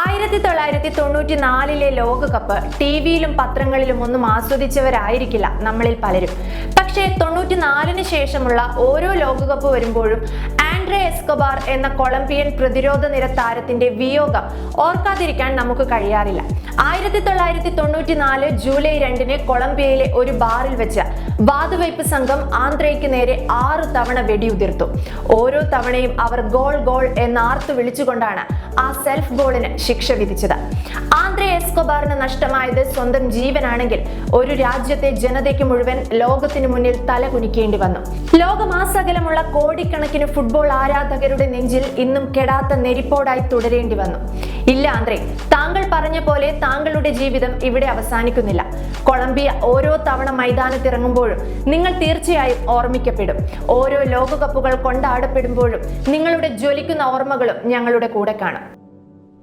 ആയിരത്തി തൊള്ളായിരത്തി തൊണ്ണൂറ്റി നാലിലെ ലോകകപ്പ് ടി വിയിലും പത്രങ്ങളിലും ഒന്നും ആസ്വദിച്ചവരായിരിക്കില്ല നമ്മളിൽ പലരും. പക്ഷേ തൊണ്ണൂറ്റി നാലിന് ശേഷമുള്ള ഓരോ ലോകകപ്പ് വരുമ്പോഴും ആൻഡ്രെ എസ്കോബാർ എന്ന കൊളംബിയൻ പ്രതിരോധ നിര താരത്തിന്റെ വിയോഗം ഓർക്കാതിരിക്കാൻ നമുക്ക് കഴിയാറില്ല. ആയിരത്തി തൊള്ളായിരത്തി തൊണ്ണൂറ്റി നാല് ജൂലൈ രണ്ടിന് കൊളംബിയയിലെ ഒരു ബാറിൽ വെച്ച് വാതുവയ്പ് സംഘം ആന്ധ്രയ്ക്ക് നേരെ ആറ് തവണ വെടിയുതിർത്തു. ഓരോ തവണയും അവർ ഗോൾ ഗോൾ എന്നാർത്തു വിളിച്ചുകൊണ്ടാണ് ആ സെൽഫ് ഗോളിന് ശിക്ഷ വിധിച്ചത്. ആന്ധ്രെ എസ്കോബാറിന് നഷ്ടമായത് സ്വന്തം ജീവനാണെങ്കിൽ ഒരു രാജ്യത്തെ ജനതയ്ക്ക് മുഴുവൻ ലോകത്തിനു മുന്നിൽ തല കുനിക്കേണ്ടി വന്നു ലോകമാസകലമുള്ള കോടിക്കണക്കിന് ഫുട്ബോൾ ആരാധകരുടെ നെഞ്ചിൽ ഇന്നും കെടാത്ത നെരിപ്പോടായി തുടരേണ്ടി വന്നു. ഇല്ല ആന്ത്രേ താങ്കൾ പറഞ്ഞ പോലെ താങ്കളുടെ ജീവിതം ഇവിടെ അവസാനിക്കുന്നില്ല. കൊളംബിയ ഓരോ തവണ മൈതാനത്തിറങ്ങുമ്പോഴും നിങ്ങൾ തീർച്ചയായും ഓർമ്മിക്കപ്പെടും. ഓരോ ലോകകപ്പുകൾ കൊണ്ടാടപ്പെടുമ്പോഴും നിങ്ങളുടെ ജ്വലിക്കുന്ന ഓർമ്മകളും ഞങ്ങളുടെ കൂടെ കാണും.